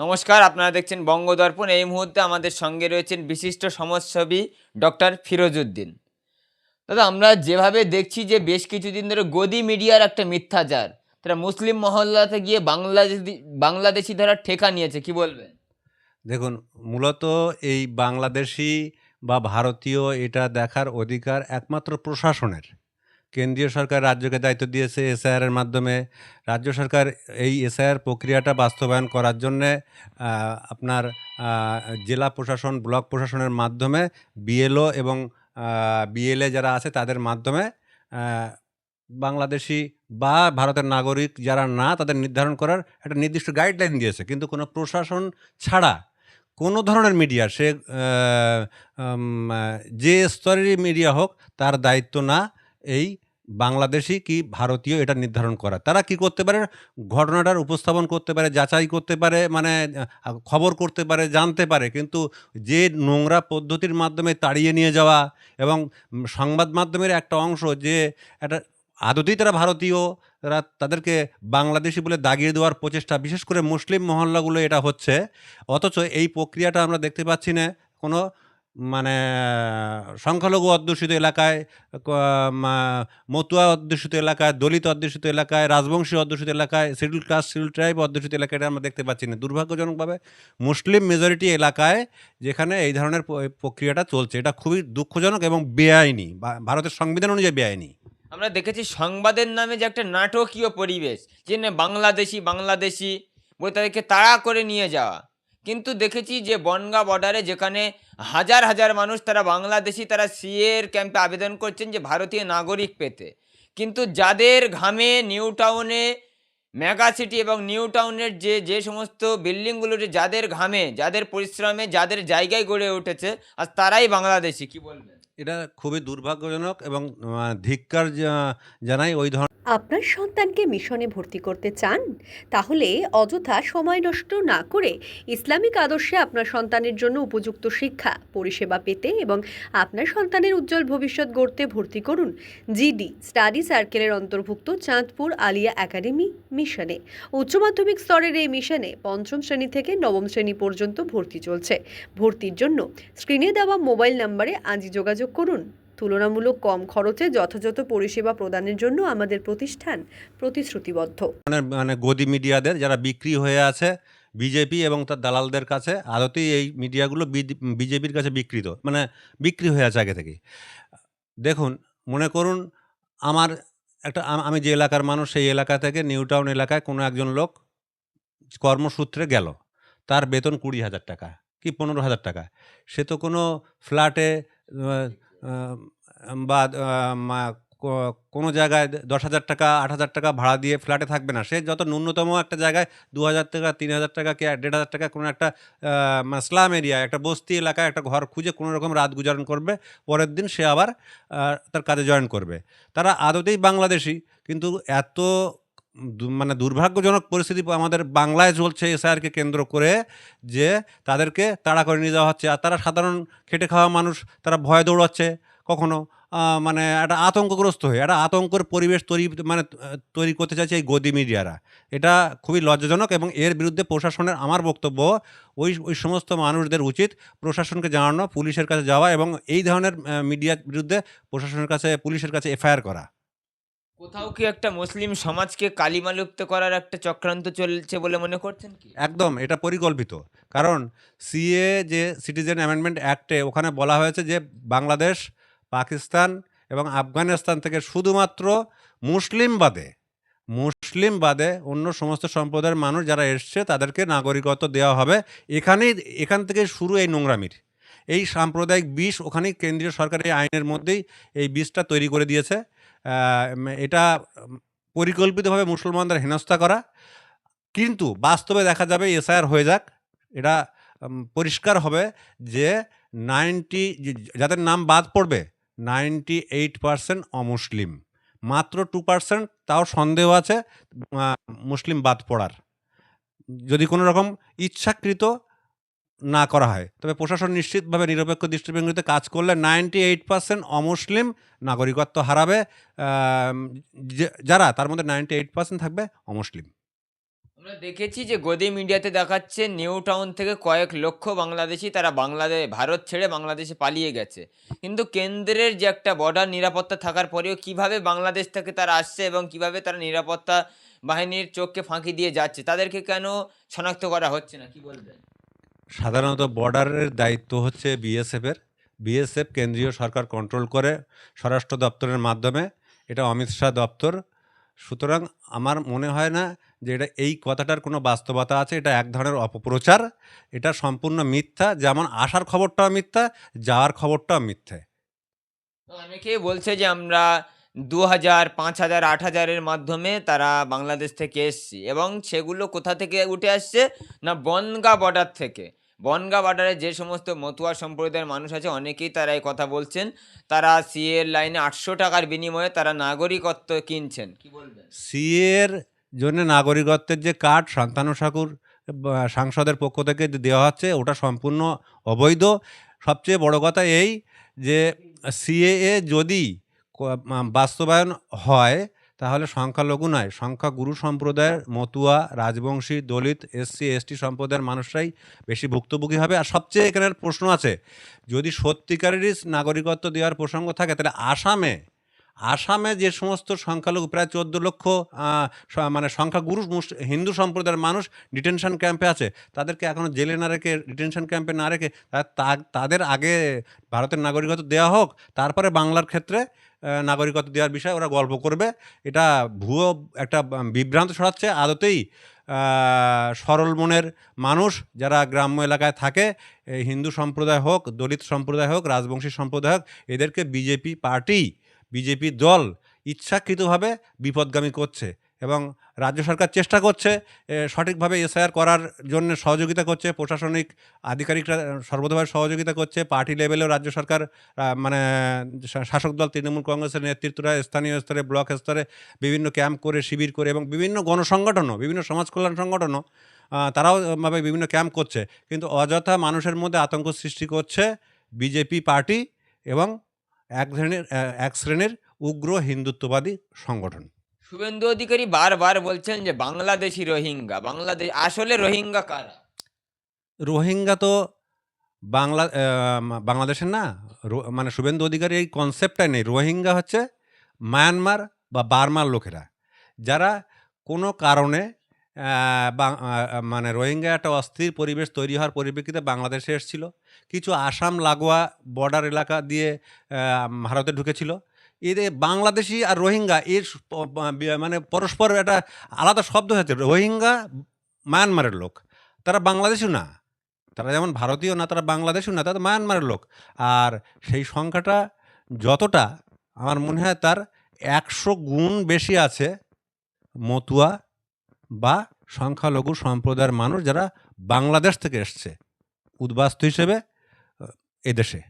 নমস্কার, আপনারা দেখছেন বঙ্গদর্পণ। এই মুহূর্তে আমাদের সঙ্গে রয়েছেন বিশিষ্ট সমাজসেবী ডক্টর ফিরোজউদ্দিন। দাদা, আমরা যেভাবে দেখছি যে বেশ কিছুদিন ধরে গদি মিডিয়ার একটা মিথ্যাচার, তারা মুসলিম মহল্লাতে গিয়ে বাংলাদেশি বাংলাদেশি ধারা ঠেকা নিয়েছে, কি বলবেন? দেখুন, মূলত এই বাংলাদেশি বা ভারতীয় এটা দেখার অধিকার একমাত্র প্রশাসনের। কেন্দ্রীয় সরকার রাজ্যকে দায়িত্ব দিয়েছে এসআইআর এর মাধ্যমে। রাজ্য সরকার এই এসআইআর প্রক্রিয়াটা বাস্তবায়ন করার জন্যে আপনার জেলা প্রশাসন, ব্লক প্রশাসনের মাধ্যমে বিএলও এবং বিএলএ যারা আছে তাদের মাধ্যমে বাংলাদেশি বা ভারতের নাগরিক যারা না তাদের নির্ধারণ করার একটা নির্দিষ্ট গাইডলাইন দিয়েছে। কিন্তু কোনো প্রশাসন ছাড়া কোনো ধরনের মিডিয়া সে যে স্তরেরই মিডিয়া হোক তার দায়িত্ব না এই বাংলাদেশি কি ভারতীয় এটা নির্ধারণ করা? তারা কি করতে পারে? ঘটনাটার উপস্থাপন করতে পারে, যাচাই করতে পারে মানে খবর করতে পারে, জানতে পারে। কিন্তু যে নোংরা পদ্ধতির মাধ্যমে তাড়িয়ে নিয়ে যাওয়া এবং সংবাদ মাধ্যমের একটা অংশ যে একটা আদতেই তারা ভারতীয় তারা তাদেরকে বাংলাদেশি বলে দাগিয়ে দেওয়ার প্রচেষ্টা, বিশেষ করে মুসলিম মহল্লাগুলো এটা হচ্ছে। অথচ এই প্রক্রিয়াটা আমরা দেখতে পাচ্ছি না। কোনো মানে সংখ্যালঘু অধ্যুষিত এলাকায় মতুয়া অধ্যুষিত এলাকায়, দলিত অধ্যুষিত এলাকায়, রাজবংশী অধ্যুষিত এলাকায় শিডিউল কাস্ট শিডিউল ট্রাইব অধ্যুষিত এলাকায় এটা আমরা দেখতে পাচ্ছি না। দুর্ভাগ্যজনকভাবে মুসলিম মেজরিটি এলাকায় যেখানে এই ধরনের প্রক্রিয়াটা চলছে। এটা খুবই দুঃখজনক এবং বেআইনি। ভারতের সংবিধান অনুযায়ী বেআইনি। আমরা দেখেছি সংবাদের নামে যে একটা নাটকীয় পরিবেশ, যে বাংলাদেশি বাংলাদেশি বলে তাদেরকে তাড়া করে নিয়ে যাওয়া। কিন্তু দেখেছি যে বনগা বর্ডারে যেখানে হাজার হাজার মানুষ তারা বাংলাদেশি, তারা সিএর ক্যাম্পে আবেদন করছেন যে ভারতীয় নাগরিক পেতে। কিন্তু যাদের ঘামে, নিউ টাউনে মেগা সিটি এবং নিউ টাউনের যে যে সমস্ত বিল্ডিংগুলোতে যাদের ঘামে যাদের পরিশ্রমে যাদের জায়গায় গড়ে উঠেছে আর তারাই বাংলাদেশি কি বলবেন? এটা খুবই দুর্ভাগ্যজনক এবং ধিক্কার জানাই ওই ধরনের। আপনার সন্তানকে মিশনে ভর্তি করতে চান তাহলে অযথা সময় নষ্ট না করে ইসলামিক আদর্শে আপনার সন্তানের জন্য উপযুক্ত শিক্ষা পরিষেবা পেতে এবং আপনার সন্তানের উজ্জ্বল ভবিষ্যৎ গড়তে ভর্তি করুন। জিডি স্টাডি সার্কেলের অন্তর্ভুক্ত চাঁদপুর আলিয়া একাডেমি মিশনে। উচ্চ মাধ্যমিক স্তরের এই মিশনে পঞ্চম শ্রেণি থেকে নবম শ্রেণি পর্যন্ত ভর্তি চলছে। ভর্তির জন্য স্ক্রিনে দেওয়া মোবাইল নাম্বারে আজই যোগাযোগ করুন। তুলনামূলক কম খরচে যথাযথ পরিষেবা প্রদানের জন্য আমাদের প্রতিষ্ঠান প্রতিশ্রুতিবদ্ধ। মানে গদি মিডিয়াদের যারা বিক্রি হয়ে আছে, বিজেপি এবং তার দালালদের কাছে আদতেই এই মিডিয়াগুলো বিজেপির কাছে বিকৃত মানে বিক্রি হয়ে আছে আগে থেকে দেখুন, মনে করুন, আমার একটা আমি যে এলাকার মানুষ, সেই এলাকা থেকে নিউ টাউন এলাকায় কোনো একজন লোক কর্মসূত্রে গেল। তার বেতন কুড়ি হাজার টাকা কি পনেরো হাজার টাকা। সে তো কোনো ফ্ল্যাটে বা কোনো জায়গায় দশ হাজার টাকা, আট হাজার টাকা ভাড়া দিয়ে ফ্ল্যাটে থাকবে না। সে যত ন্যূনতম একটা জায়গায় দু হাজার টাকা, তিন হাজার টাকা কি দেড় হাজার টাকা কোনো একটা মানে স্লাম এরিয়া, একটা বস্তি এলাকায় একটা ঘর খুঁজে কোনো রকম রাত গুজারণ করবে, পরের দিন সে আবার তার কাজে জয়েন করবে। তারা আদতেই বাংলাদেশি, কিন্তু এত মানে দুর্ভাগ্যজনক পরিস্থিতি আমাদের বাংলায় চলছে এসআইআরকে কেন্দ্র করে যে তাদেরকে তাড়া করে নিয়ে যাওয়া হচ্ছে। আর তারা সাধারণ খেটে খাওয়া মানুষ, তারা ভয় দৌড়াচ্ছে কখনো। মানে একটা আতঙ্কগ্রস্ত হয়ে একটা আতঙ্কর পরিবেশ তৈরি মানে তৈরি করতে চাইছে এই গদি মিডিয়ারা। এটা খুবই লজ্জাজনক এবং এর বিরুদ্ধে প্রশাসনের আমার বক্তব্য ওই ওই সমস্ত মানুষদের উচিত প্রশাসনকে জানানো পুলিশের কাছে যাওয়া এবং এই ধরনের মিডিয়ার বিরুদ্ধে প্রশাসনের কাছে পুলিশের কাছে এফআইআর করা। কোথাও কি একটা মুসলিম সমাজকে কালিমালুপ্ত করার একটা চক্রান্ত চলছে বলে মনে করছেন কি? একদম এটা পরিকল্পিত। কারণ সিএ যে সিটিজেন অ্যামেন্ডমেন্ট অ্যাক্টে ওখানে বলা হয়েছে যে বাংলাদেশ পাকিস্তান এবং আফগানিস্তান থেকে শুধুমাত্র মুসলিম বাদে মুসলিম বাদে অন্য সমস্ত সম্প্রদায়ের মানুষ যারা এসছে তাদেরকে নাগরিকত্ব দেওয়া হবে। এখানেই, এখান থেকে শুরু এই নোংরামির। এই সাম্প্রদায়িক বিষ ওখানেই কেন্দ্রীয় সরকার এই আইনের মধ্যেই এই বিষটা তৈরি করে দিয়েছে। এটা পরিকল্পিতভাবে মুসলমানদের হেনস্থা করা। কিন্তু বাস্তবে দেখা যাবে এসআইআর হয়ে যাক। এটা পরিষ্কার হবে যে নাইনটি, যাদের নাম বাদ পড়বে নাইনটি এইট পার্সেন্ট অমুসলিম। মাত্র টু পার্সেন্ট তাও সন্দেহ আছে মুসলিম বাদ পড়ার। যদি কোনো রকম ইচ্ছাকৃত না করা হয়, তবে প্রশাসন নিশ্চিতভাবে নিরপেক্ষ দৃষ্টিভঙ্গিতে কাজ করলে নাইনটি এইট পার্সেন্ট অমুসলিম নাগরিকত্ব হারাবে যারা, তার মধ্যে নাইনটি এইট পার্সেন্ট থাকবে অমুসলিম। আমরা দেখেছি যে গদি মিডিয়াতে দেখাচ্ছে নিউ টাউন থেকে কয়েক লক্ষ বাংলাদেশি তারা বাংলাদেশ ভারত ছেড়ে বাংলাদেশে পালিয়ে গেছে। কিন্তু কেন্দ্রের যে একটা বর্ডার নিরাপত্তা থাকার পরেও কীভাবে বাংলাদেশ থেকে তারা আসছে এবং কীভাবে তারা নিরাপত্তা বাহিনীর চোখকে ফাঁকি দিয়ে যাচ্ছে, তাদেরকে কেন শনাক্ত করা হচ্ছে না? কি বলবেন? সাধারণত বর্ডারের দায়িত্ব হচ্ছে বিএসএফের বিএসএফ কেন্দ্রীয় সরকার কন্ট্রোল করে স্বরাষ্ট্র দপ্তরের মাধ্যমে। এটা অমিত শাহ দপ্তর। সুতরাং আমার মনে হয় না যে এটা এই কথাটার কোনো বাস্তবতা আছে এটা এক ধরনের অপপ্রচার এটা সম্পূর্ণ মিথ্যা যেমন আসার খবরটাও মিথ্যা যাওয়ার খবরটাও মিথ্যে। অনেকেই বলছে যে আমরা দু হাজার পাঁচ হাজার আট হাজারের মাধ্যমে তারা বাংলাদেশ থেকে এসছি এবং সেগুলো কোথা থেকে উঠে আসছে? না বনগা বর্ডার থেকে। বনগা বর্ডারে যে সমস্ত মতুয়া সম্প্রদায়ের মানুষ আছে অনেকেই তারা এই কথা বলছেন। তারা সিএর লাইনে আটশো টাকার বিনিময়ে তারা নাগরিকত্ব কিনছেন। কি বলবেন সিএর জন্য নাগরিকত্বের যে কার্ড শান্তানু ঠাকুর সাংসদের পক্ষ থেকে দেওয়া হচ্ছে, ওটা সম্পূর্ণ অবৈধ। সবচেয়ে বড় কথা এই যে সিএএ যদি বাস্তবায়ন হয়, তাহলে সংখ্যালঘু নয় সংখ্যা গুরু সম্প্রদায়ের মতুয়া, রাজবংশী, দলিত এসসি এসটি সম্প্রদায়ের মানুষরাই বেশি ভুক্তভোগী হবে। আর সবচেয়ে এখানের প্রশ্ন আছে, যদি সত্যিকারেরই নাগরিকত্ব দেওয়ার প্রসঙ্গ থাকে, তাহলে আসামে আসামে যে সমস্ত সংখ্যালঘু, প্রায় চোদ্দ লক্ষ মানে সংখ্যাগুরু হিন্দু সম্প্রদায়ের মানুষ ডিটেনশন ক্যাম্পে আছে, তাদেরকে এখনও জেলে না রেখে, ডিটেনশন ক্যাম্পে না রেখে তাদের আগে ভারতের নাগরিকত্ব দেওয়া হোক, তারপরে বাংলার ক্ষেত্রে নাগরিকত্ব দেওয়ার বিষয়ে ওরা গল্প করবে। এটা ভুয়ো একটা বিভ্রান্ত ছড়াচ্ছে। আদতেই সরল মনের মানুষ যারা গ্রাম্য এলাকায় থাকে হিন্দু সম্প্রদায় হোক, দলিত সম্প্রদায় হোক, রাজবংশী সম্প্রদায় হোক, এদেরকে বিজেপি পার্টি বিজেপি দল ইচ্ছাকৃতভাবে বিপদগামী করছে এবং রাজ্য সরকার চেষ্টা করছে সঠিকভাবে এসআইআর করার জন্য সহযোগিতা করছে, প্রশাসনিক আধিকারিকরা সর্বতভাবে সহযোগিতা করছে, পার্টি লেভেলেও রাজ্য সরকার মানে শাসক দল, তৃণমূল কংগ্রেসের নেতৃত্বরা, স্থানীয় স্তরে, ব্লক স্তরে বিভিন্ন ক্যাম্প করে, শিবির করে এবং বিভিন্ন গণসংগঠনও, বিভিন্ন সমাজ কল্যাণ সংগঠনও তারাও ভাবে বিভিন্ন ক্যাম্প করছে। কিন্তু অযথা মানুষের মধ্যে আতঙ্ক সৃষ্টি করছে বিজেপি পার্টি এবং এক ধরনের এক শ্রেণির উগ্র হিন্দুত্ববাদী সংগঠন। শুভেন্দু অধিকারী বারবার বলছেন যে বাংলাদেশি রোহিঙ্গা বাংলাদেশ আসলে রোহিঙ্গা কারা? রোহিঙ্গা তো বাংলা বাংলাদেশের না মানে শুভেন্দু অধিকারী এই কনসেপ্টটাই নেই। রোহিঙ্গা হচ্ছে মায়ানমার বা বার্মার লোকেরা যারা কোনো কারণে মানে রোহিঙ্গা একটা অস্থির পরিবেশ তৈরি হওয়ার পরিপ্রেক্ষিতে বাংলাদেশে এসেছিল। কিছু আসাম, লাগোয়া বর্ডার এলাকা দিয়ে ভারতে ঢুকেছিল। এদের বাংলাদেশি আর রোহিঙ্গা এর মানে পরস্পর একটা আলাদা শব্দ হয়েছে। রোহিঙ্গা মায়ানমারের লোক, তারা বাংলাদেশও না। তারা যেমন ভারতীয় না, তারা বাংলাদেশও না, তারা মায়ানমারের লোক। আর সেই সংখ্যাটা যতটা, আমার মনে হয় তার একশো গুণ বেশি আছে মতুয়া বা সংখ্যালঘু সম্প্রদায়ের মানুষ যারা বাংলাদেশ থেকে এসছে উদ্বাস্তু হিসেবে এদেশে।